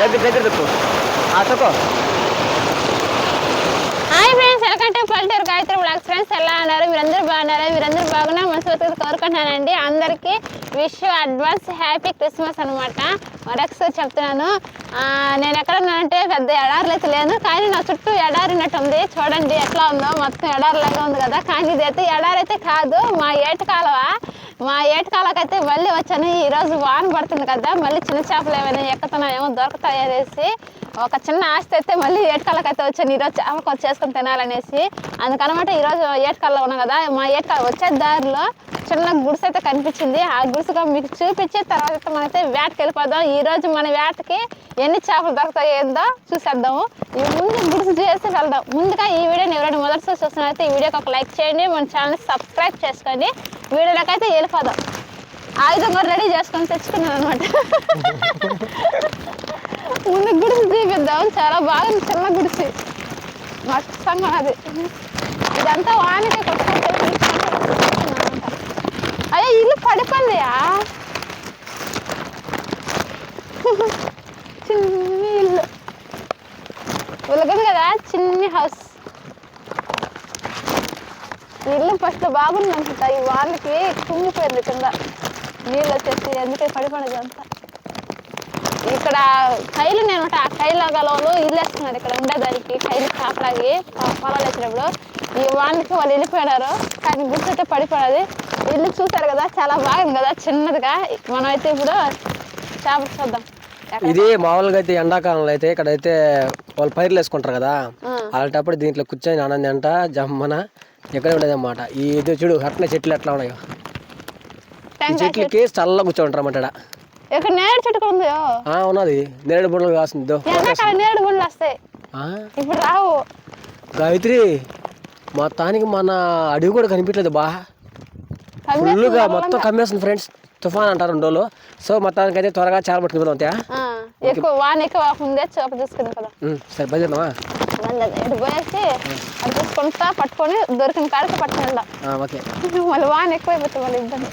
దగ్గర దగ్గర తిప్పు ఆ తొక్కో. Hi friends welcome to Palleturu Gayatri vlogs. Friends ఎలా ఉన్నారు? మీరందరూ బాగున్నారా? మీరందరూ బాగున్నా మనస్ఫూర్తిగా కోరుకుంటున్నానండి. అందరికీ విష్ అడ్వాన్స్ హ్యాపీ క్రిస్మస్ అనమాట మరొకసారి చెప్తున్నాను. నేను ఎక్కడ ఉన్నానంటే పెద్ద ఎడారులు అయితే లేదు కానీ నా చుట్టూ ఎడారినట్టు ఉంది. చూడండి ఎట్లా ఉందో. మొత్తం ఎడారిలాగా ఉంది కదా. కానీ ఇదైతే ఎడారి అయితే కాదు మా ఏటి కాలువ మా ఏటకాలకైతే మళ్ళీ వచ్చాను. ఈరోజు వాన పడుతుంది కదా మళ్ళీ చిన్న చేపలు ఏమైనా ఎక్కుతున్నాయేమో దొరుకుతాయి అనేసి ఒక చిన్న ఆస్తి అయితే మళ్ళీ ఏటకాలకైతే వచ్చాను. ఈరోజు చేపలు చేసుకొని తినాలనేసి. అందుకనమాట ఈరోజు ఏటకాల్లో ఉన్నాం కదా మా ఏటకాల వచ్చే దారిలో చిన్న గుడిసె అయితే కనిపించింది. ఆ గుడిసెగా మీకు చూపించి తర్వాత మనైతే వేటకి వెళ్ళిపోదాం ఈ రోజు మన వేటకి ఎన్ని చేపలు దొరుకుతాయో ఏందో చూసేద్దాము. ఈ ముందు గుడిసె చేసి వెళ్దాం. ముందుగా ఈ వీడియోని ఎవరైనా మొదటిసారి చూస్తున్నారైతే ఈ వీడియోకి ఒక లైక్ చేయండి. మన ఛానల్ని సబ్స్క్రైబ్ చేసుకోండి. వీడియోలోకి అయితే వెళ్ళిపోదాం. ఆయుధం కూడా రెడీ చేసుకొని తెచ్చుకున్నాను అనమాట ముందు గుడిసి చూపిద్దాం. చాలా బాగుంది చిన్న గుడిసి. మస్తంగా అది. ఇదంతా వానికి కొట్టుకొని ఇల్లు పడిపోయిందియా చిన్న ఇల్లు. ఉలగదు కదా చిన్ని హౌస్. ఇల్లు ఫస్ట్ బాగుంది అనుకుంటా ఈ వాళ్ళకి కుంగిపోయింది కింద. నీళ్ళు వచ్చేసి ఎందుకే పడిపోయినది అంతా. ఇక్కడ కైలు నేను ఆ కైలు గలవలు ఇల్లు వేస్తున్నారు ఇక్కడ ఉండేదానికి కైలు కాపలాగి పొలాలు వేసినప్పుడు. ఈ వానికి వాళ్ళు వెళ్ళిపోయినారు కానీ గుర్తుంటే పడిపోయినది ఇల్లు చూసారు కదా చాలా బాగుంది కదా చిన్నదిగా. మనం అయితే ఇప్పుడు చేపలు చూద్దాం? ఇది మామూలుగా అయితే ఎండాకాలంలో అయితే ఇక్కడైతే వాళ్ళు పైర్లు వేసుకుంటారు కదా. అలాంటప్పుడు దీంట్లో కూర్చొని ఆనంది అంట జమ్మన ఎక్కడ ఉండదన్నమాట. ఈ ఇది చూడు అట్లే చెట్లు ఎట్లా ఉన్నాయో. ఈ. చెట్లకి చల్లగా కూర్చోంటారు అన్నమాట ఇక్కడ నేరేడు చెట్టు ఉంది? ఉన్నది. నేరేడు బుండలు కాస్తుంది నేరేడు గుండ్లు వస్తాయి. ఇప్పుడు రావు. గాయత్రి మొత్తానికి మన అడవి కూడా కనిపించలేదు బా. ఫుల్గా. మొత్తం కమ్మేస్తుంది ఫ్రెండ్స్. తుఫాన్ అంటారు రోజులు. సో మొత్తానికి అయితే త్వరగా చాలా పట్టుకుని అంతే ఎక్కువ వాన ఎక్కువ ముందే చేప కదా సరే బయలుదేరదామా ఇటు పోయేసి అది తీసుకుంటా పట్టుకొని దొరికిన కాడికి పట్టుకుని వెళ్దాం ఓకే. మళ్ళీ వాన ఎక్కువైపోతుంది మళ్ళీ ఇబ్బంది.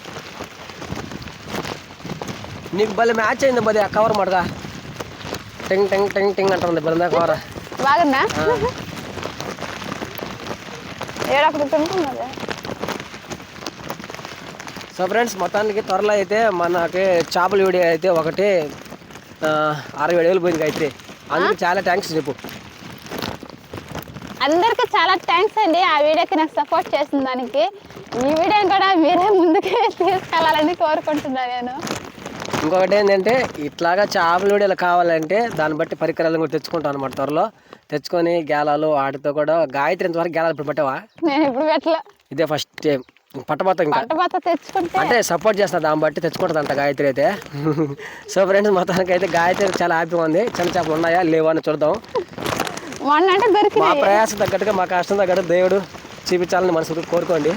నీకు భలే మ్యాచ్ అయింది బది ఆ కవర్ మటుగా టింగ్ టింగ్ టింగ్ టింగ్ అంటుంది బలందా కవర్. బాగుందా? తింటున్నది సో ఫ్రెండ్స్ మొత్తానికి త్వరలో అయితే మనకి చేపల వీడియో అయితే ఒకటి అరవై ఏడు వేలు పోయింది గాయత్రి అందుకు చాలా థ్యాంక్స్ చెప్పు. అందరికీ చాలా థ్యాంక్స్ అండి ఆ వీడియోకి నాకు సపోర్ట్ చేసిన దానికి. ఈ వీడియోని కూడా మీరే ముందుకే తీసుకెళ్ళాలని కోరుకుంటున్నాను నేను. ఇంకొకటి ఏంటంటే ఇట్లాగా చేపల వీడియోలు కావాలంటే దాన్ని బట్టి పరికరాలను కూడా తెచ్చుకుంటాం అనమాట త్వరలో. తెచ్చుకొని గేలాలు వాటితో కూడా గాయత్రి ఇంతవరకు గేలాలు ఇప్పుడు పట్టావా? నేను ఇప్పుడు పెట్టలే. ఇదే ఫస్ట్ టైం పట్టబోతా ఇంకా. అంటే సపోర్ట్ చేస్తా దాన్ని బట్టి తెచ్చుకుంటుంది అంట గాయత్రి అయితే. సో ఫ్రెండ్స్ మొత్తానికి అయితే గాయత్రి చాలా హ్యాపీగా ఉంది. చిన్న చేపలు ఉన్నాయా? లేవా అని చూద్దాం. మా ప్రయాసం తగ్గట్టుగా మా కష్టం తగ్గట్టు దేవుడు చూపించాలని మనసు కోరుకోండి.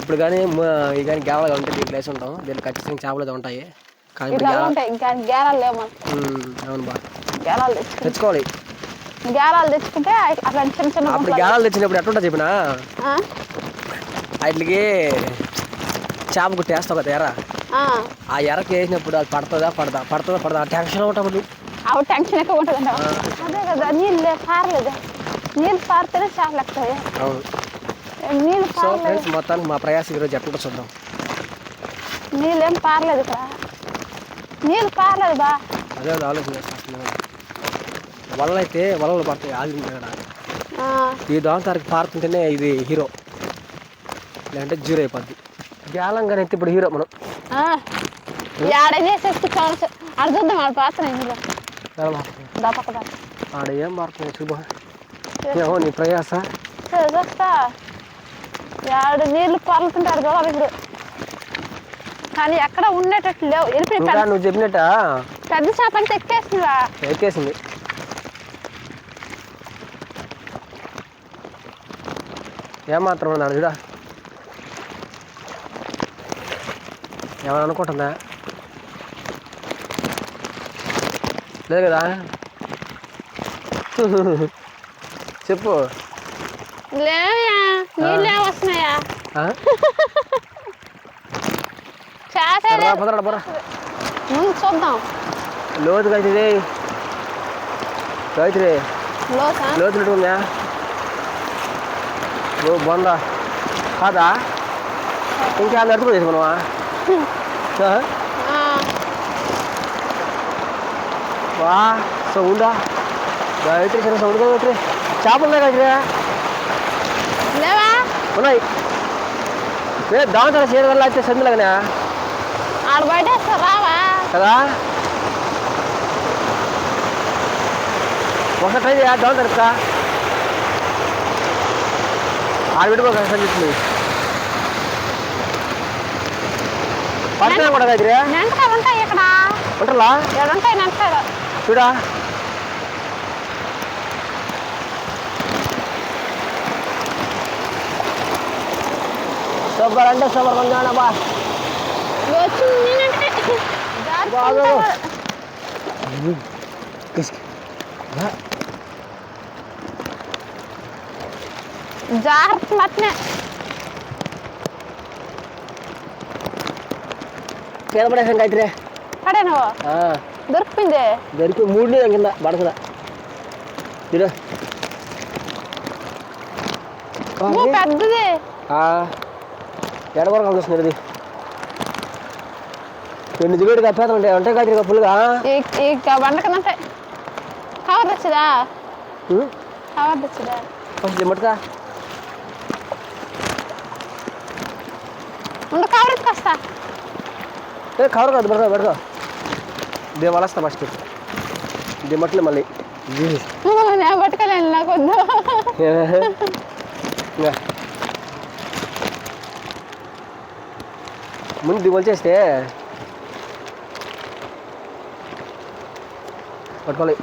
ఇప్పుడు కానీ ఈ కానీ గేవలుగా ఉంటే దీంట్లో వేసి ఉంటాం. దీంట్లో ఖచ్చితంగా చేపలు ఉంటాయి. కానీ ఉంటాయి. అవును బా. తెచ్చుకోవాలి. గేరాలు తెచ్చుకుంటే అట్లాంటి చిన్న చిన్న అప్పుడు గుంటలు గేలాలు తెచ్చినప్పుడు ఎట్లుంటా చెప్పినా? వాటికి చేప గుట్టి వేస్తావు కదా ఎర్ర ఆ. ఎర్రకి వేసినప్పుడు అది పడుతుందా పడదా పడుతుందా పడదా టెన్షన్ ఉంటుంది. అవి టెన్షన్ ఎక్కువ ఉంటుంది అదే కదా నీళ్ళు పారలేదు. నీళ్ళు పారితేనే చేపలు ఎక్కుతాయి అవును. నీళ్ళు సో ఫ్రెండ్స్ మొత్తానికి మా ప్రయాసం ఈరోజు ఎట్లుంటో చూద్దాం. నీళ్ళు పారలేదు ఇక్కడ. నీళ్ళు పారలేదు బా. అదే ఆలోచన వలలు అయితే వలలు పడతాయి ఆగి దగ్గర ఆ, ఈ దోమతారికి పారుతుంటేనే ఇది హీరో లేదంటే జీరో అయిపోద్ది. గ్యాలంగానే అయితే ఇప్పుడు హీరో మనం. ఆడ పాత్ర ఆడ ఏం మారుతుంది చూబా ఏమో నీ ప్రయాస. ఆడ నీళ్ళు పారుతుంటారు చూడాలి ఇప్పుడు. కానీ ఎక్కడ ఉండేటట్టు లేవు. వెళ్ళిపోయి నువ్వు చెప్పినట్ట? పెద్ద చేప అంటే ఎక్కేసిందా ఎక్కేసింది. ఏమాత్రం ఉన్నాడు చూడా. ఏమైనా అనుకుంటుందా లేదు కదా? చెప్పు. వస్తున్నాయా పదరా, పదరా. చూద్దాం. గాయత్రి లోసా లోతులు ఉందా ఓ బొందా. కాదా? ఇంకా నడుచుకో చేసుకున్నావా ఆ, వా సౌండా గాయత్రి సరే సౌండ్ గాయత్రి చేపలు ఉన్నాయి గాయత్రి లేవా ఉన్నాయి ఏ దాంతో చేరు వల్ల అయితే సందులాగనే ఆడ బయట కదా ఒకసారి దాంతో ఎడతా ఆడ పెట్టుకో సందిస్తుంది పడుతున్నా కూడా గాయత్రి నెంటకాయలు ఉంటాయి ఇక్కడ ఉంటలా ఇక్కడ ఉంటాయి నెంటకాయలు చూడా సూపర్ అంటే సూపర్ కొంచెం బా ఇవి వచ్చి నేనంటే బాగా. జాగ్రత్త కింద పడేసాం గాయత్రి నువ్వు? దొరికిపోయింది? దొరికి మూడు లేదు కింద పడకదా ఓ పెద్దది. ఎడవరకు కలుస్తుంది ఇది. రెండు దిగుడు కప్పేతలు ఉంటాయి ఉంటాయి గాయత్రి కింద ఉంటాయి. కవర్ తెచ్చిదా? కవర్ తెచ్చిదా? మట్టుగా ఉండు కవర్ ఎత్తుకొస్తా. ఏ కవర్ కాదు పెడతా పెడతా. దే వలస్తా ఫస్ట్. దే మట్లే మళ్ళీ. నేను పట్టుకోలేను నాకు వద్దు. ముందు దిగులు చేస్తే. పట్టుకోవాలి.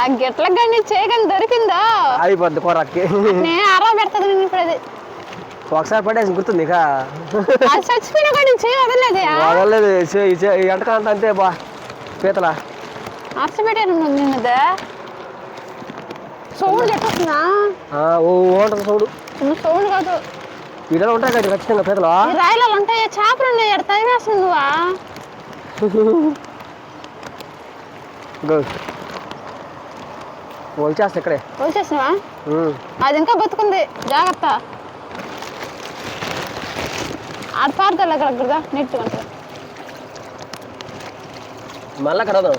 ఆ గిట్లకు కానీ చేయగానే దొరికిందో? అయిపోద్ది కూరకి. నేను అరవ పెడతాను ఇప్పుడు అది. ఒకసారి పడేసి గుర్తుంది ఇక. అది చచ్చిపోయినా కానీ చేయి వదలలేదు? ఎంటకాలంత అంతే బా పీతల. నువ్వు నిన్నదే సౌండ్ ఓ సౌండ్. కాదు. ఉంటాయి కదా ఖచ్చితంగా పీతలు? ఈ రాయిలలో ఉంటాయి? చేపలు ఉన్నాయి ఎక్కడ తగివేస్తుంది నువ్వా? వచ్చేస్తా ఇక్కడే. వచ్చేసినవా. అది ఇంకా బతుకుంది. జాగ్రత్త. ఆడ పారుదల అక్కడ నీట్గా ఉంటుంది మళ్ళా కడదాం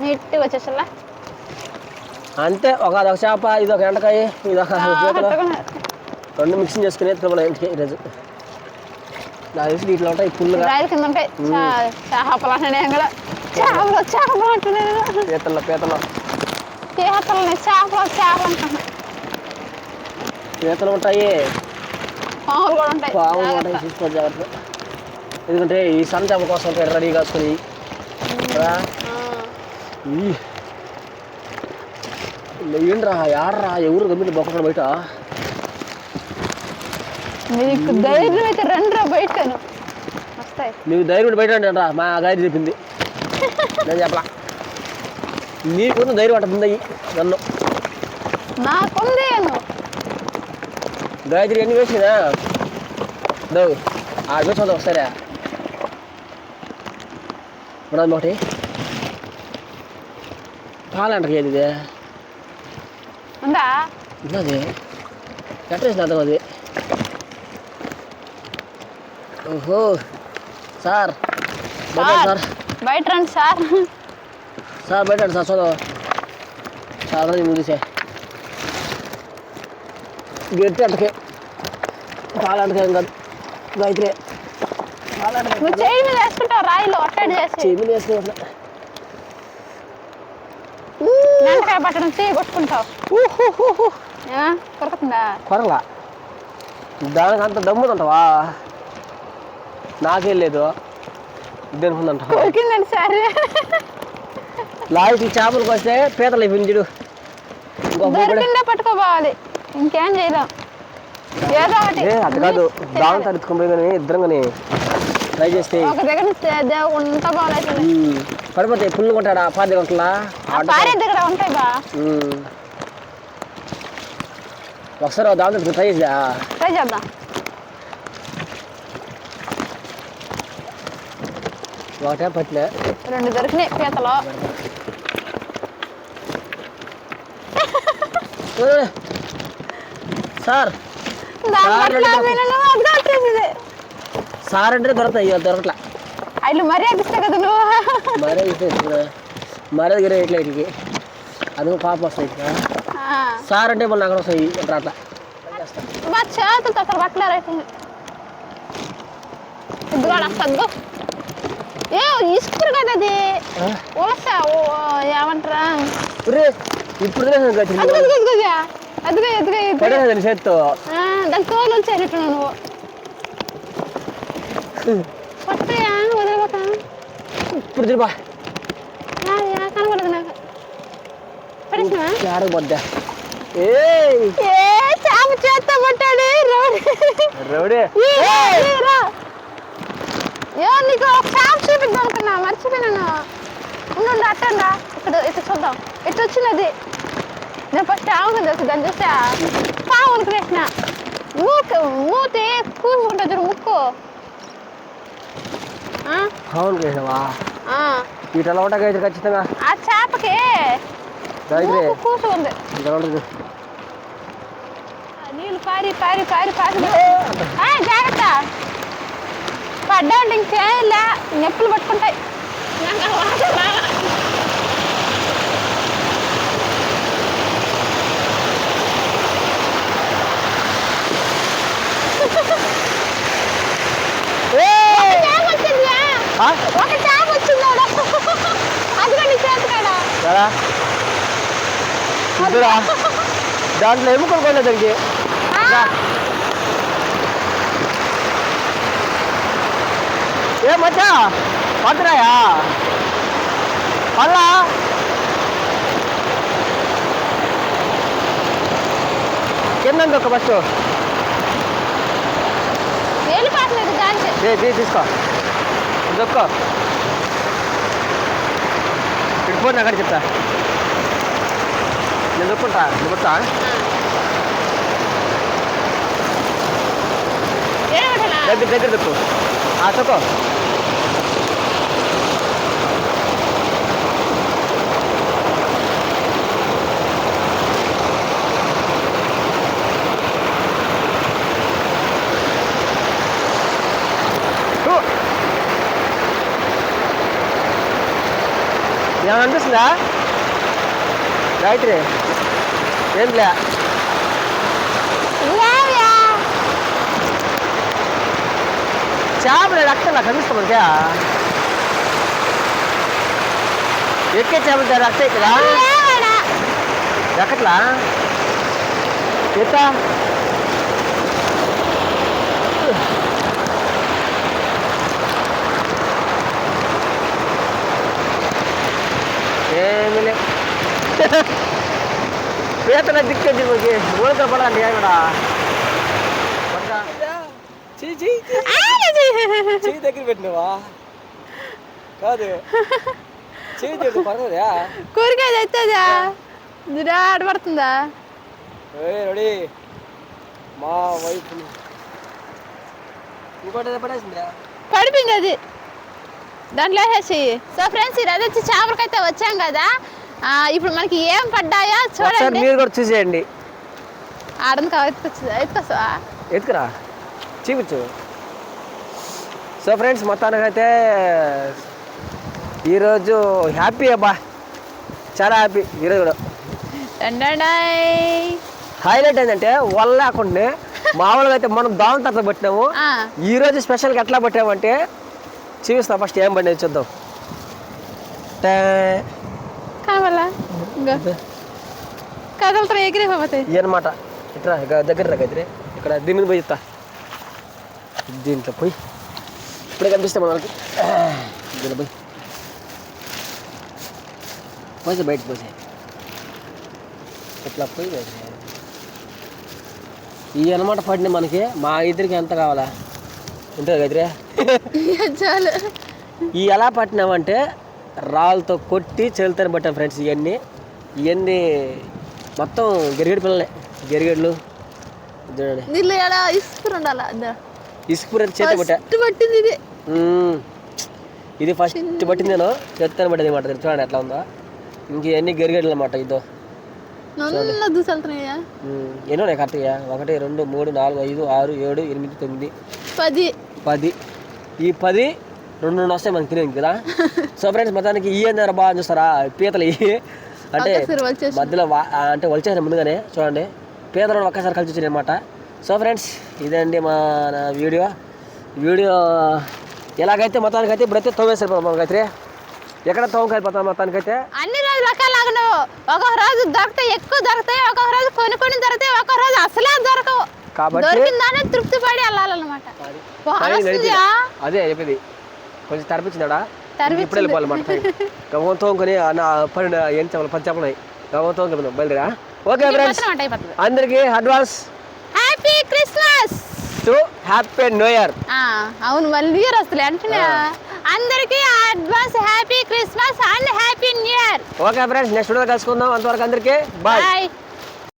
నీట్గా వచ్చేసలా అంతే ఒక అదొక చేప ఇది ఒక ఎండకాయ ఇది ఒక పీతలు రెండు మిక్సింగ్ చేసుకుని తిరుమల ఇంటికి ఈరోజు నాకు తెలిసి ఇట్లా ఉంటాయి ఫుల్గా రాయల కింద ఉంటాయి. చా- చేపలు అంటే నేను కూడా. చేపలు చేపలు అంటున్నాను పీతల్లో పీతలు చేపలు చేపలు చేపలు అంటున్నా పీతలు ఉంటాయి. పాములు కూడా ఉంటాయి. పాములు జాగ్రత్త. ఉంటాయి చూసుకో జాగ్రత్త. ఎందుకంటే ఈ చేపల కోసం రెడీ కాసుకొని. కదా ఏంట్రా ఆడరా ఎవరు గమ్మిన బొక్కడ బయట? నీకు ధైర్యం అయితే రండిరా బయటను. వస్తాయి. నీకు ధైర్యం బయట అంటా మా గాయత్రి చెప్పింది. నేను చెప్పలా. నీకు ధైర్యం అంటుంది నన్ను. నాకుంది గాయత్రి ఎన్ని వేసినా దో ఆడ వేసి వద్దాం ఒకసారి ఉన్నది ఒకటి పాలంటకి ఏది ఇది ఉందా ఉన్నది ఎట్ట వేసిన అర్థం అది ఓహో సార్ బయట సార్ బయట రండి సార్ సార్ బయట రండి సార్ చదువు సార్ అది ముందు సే గట్టి అంటకే పాలంటకే ఏం కాదు. గాయత్రి పాలంటకే నువ్వు చేయి మీద వేసుకుంటావు రాయిలో చేసి. పట్టడం చేయి కొట్టుకుంటావు. కొరలా. దానికి అంత దమ్ముదంటవా? నాకేం లేదు. ఇద్దనుకుందంట కొరికిందండి సరే. లాస్ట్ చేపలకు వస్తే పీతలు అయిపోయింది చూడు. ఇంకో చేయలేం. ఏదో ఒకటి. అది కాదు. దాని ఇద్దరం కానీ ట్రై చేస్తే. ఒక దగ్గర దేవుంతా బాగాలేదు. పడిపోతాయి పుల్లు కొంటాడా గంటలా పారే దగ్గర ఉంటాయి బా. ఒకసారి దాంతో ట్రై చేసా ట్రై చేద్దాం. ఒకటే పట్టిన రెండు దొరికినాయి పీతలు. సార్. సార్ అంటే దొరకతాయి దొరకట్లా. అయ్యలు మర్యాద ఇస్తా కదా నువ్వు. మరే ఇట్లా మరే దగ్గర ఇట్లా ఇట్లకి అది పాప వస్తాయి సార్ అంటే మళ్ళీ అక్కడ వస్తాయి ఇట్లా అట్లా. మా చేతులతో అసలు పట్టలేరు అయితే ఇదిగో సగ్గు ఏ ఇసుకురు కదా అది? ఉలస ఏమంటారా? ఇప్పుడు అదిగో అదిగో అదిగో అదిగో అదిగో ఇది పడేది చేత్తో దాని తోలు వచ్చేటట్టు నువ్వు పట్టయా వదిలిపోతా ఇప్పుడు తిరుపా కనబడదు నాకు పడేసినా పోద్దా ఏయ్ ఏ చాప చేత్తో పట్టాడు రోడ్ రౌడీ ఏ నీకు చాప చూపిద్దాం అనుకున్నా మర్చిపోయినాను ఉండు, అట్టండా ఇక్కడ ఇటు చూద్దాం ఇటు వచ్చినది నేను ఫస్ట్ ఆవుకుంది వచ్చి దాన్ని చూసా పావు అనుకునేసిన మూకు మూతి కూసుకుంటా చూడు ముక్కు. ఆ, అవును ఆ. ఇటు ఎలా ఉంటా అయితే ఖచ్చితంగా. ఆ చేపకి కూసుకుంది. నీళ్ళు పారి పారి పారి పారి. జాగ్రత్త. పడ్డా అంటే ఇంకేలా నొప్పులు పట్టుకుంటాయి నాకు ఆ వాసన రాలా. ఏయ్! చేప వచ్చిందిరా. ఆ? ఒక చేప వచ్చింది ఆడ. అదిగో నీ చేతి కాడ. కదా ఇద్దరా దాంట్లో ఎముకలు కొనలేదు దానికి. ఏ మచ్చా? పత్రాయా పల్లా కింద ఒక బస్సు. తీసుకో. దొక్కో ఇటు పోను అక్కడ చెప్తా. నేను దొక్కుంటా దొక్కుతా? దగ్గర దగ్గర దొక్కు ఆ తొక్కో ఏమన్నా అనిపిస్తుందా? గాయత్రి ఏం లే? చేపలు రక్తం నాకు కనిపిస్తాం మనకి. ఎక్కే చేపలు రక్తం ఇక్కడ. ఏవాడా? ఎక్కట్లా ఎత్తా ఏమి లే పీతల దిక్కేది మనకి ఊరిక పడాలి కూడా చెయ్యి దగ్గర పెట్టినవా కాదు చెయ్యి దగ్గర పడదా కూరగాయ తెచ్చదా దురా ఆడబడుతుందా రెడీ మా వైఫ్ ఇంకోటి పడేసిందా పడిపోయింది అది దాంట్లో వేసేసి. సో ఫ్రెండ్స్ ఈరోజు వచ్చి చేపలకైతే వచ్చాం కదా. ఇప్పుడు మనకి ఏం పడ్డాయో చూడండి. మీరు కూడా చూసేయండి. ఆడని కావాలి ఎత్తుకొచ్చు ఎత్తుకొస్తావా? ఎత్తుకురా. చూపించు. సో ఫ్రెండ్స్ మొత్తానికైతే ఈరోజు హ్యాపీ అబ్బా. చాలా హ్యాపీ ఈరోజు కూడా. హైలైట్ ఏంటంటే వల్ల లేకుండా మామూలుగా అయితే మనం దాని తర్వాత పట్టినాము ఆ, ఈ రోజు స్పెషల్గా ఎట్లా పట్టామంటే చూపిస్తా ఫస్ట్ ఏం పడినది చూద్దాం టే. కనబడలా ఇంగో కదలతో ఎగిరిపోతాయి ఈ అనమాట ఇట్లా ఇక దగ్గర రా ఇక్కడ దీని మీద పోయి చెప్తా. దీంట్లో పోయి. ఇప్పుడే కనిపిస్తాం మనకి దీంట్లో పోయి. పోసే బయటకు పోసే ఇట్లా పోయి బయటకు. ఈ అనమాట పడిన మనకి. మా ఇద్దరికి ఎంత కావాలా? ఉంటుంది గదిరే చాలు. ఈ ఎలా పట్టినామంటే రాళ్ళతో కొట్టి చెల్తాను పట్టాం ఫ్రెండ్స్ ఇవన్నీ. ఇవన్నీ మొత్తం గెరిగడి పిల్లలే గెరిగడ్లు. చూడండి నీళ్ళు ఎలా ఇసుకుని ఉండాలా? ఇసుకూర చేతి పట్టా. ఫస్ట్ పట్టింది ఇది. ఇది ఫస్ట్ పట్టింది నేను చెత్తను పట్టేది అనమాట చూడండి ఎట్లా ఉందో. ఇంక ఇవన్నీ గెరిగడ్లు అనమాట ఇదో. నల్ల దూసెళ్తున్నాయా ఎన్నో ఉన్నాయి కరెక్ట్గా? ఒకటి రెండు మూడు నాలుగు ఐదు ఆరు ఏడు ఎనిమిది తొమ్మిది. పది. పది. ఈ పది రెండు రెండు వస్తాయి మనకి తినేది కదా? సో ఫ్రెండ్స్ మొత్తానికి ఈ ఏందారా బాగా చూస్తారా? పీతలు ఇవి అంటే మధ్యలో అంటే వచ్చేసిన ముందుగానే చూడండి. పీతలు ఒక్కసారి కలిసి వచ్చినాయి అనమాట సో ఫ్రెండ్స్ ఇదండి మా నా వీడియో. వీడియో ఎలాగైతే మొత్తానికైతే ఇప్పుడైతే తోవేసారు మనకైతే. ఎక్కడ తోమకి వెళ్ళిపోతాం మొత్తానికైతే? అన్ని రోజులు ఒకేలాగా నువ్వు ఒక్కొక్క రోజు దొరుకుతాయి ఎక్కువ దొరుకుతాయి ఒక్కొక్క రోజు కొన్ని దొరుకుతాయి ఒక్కొక్క రోజు అసలే దొరకవు. కాబట్టి దొరికిందానే తృప్తి పడి వెళ్ళాలన్నమాట? అదే చెప్పింది. కొంచెం తరిపించిందా. ఇప్పుడు వెళ్ళిపోవాలి మాట గమం తోముకొని అన్న పని ఏం చెప్పాలి పది చెప్పలు గమం బయలుదేరా. ఓకే ఫ్రెండ్స్ అందరికీ advance happy Christmas to happy new year అవును మళ్ళీ ఇయర్ వస్తుంది అంటే అందరికీ advance happy Christmas and happy new year okay friends next video కలుసుకుందాం అంతవరకు అందరికీ బాయ్ బాయ్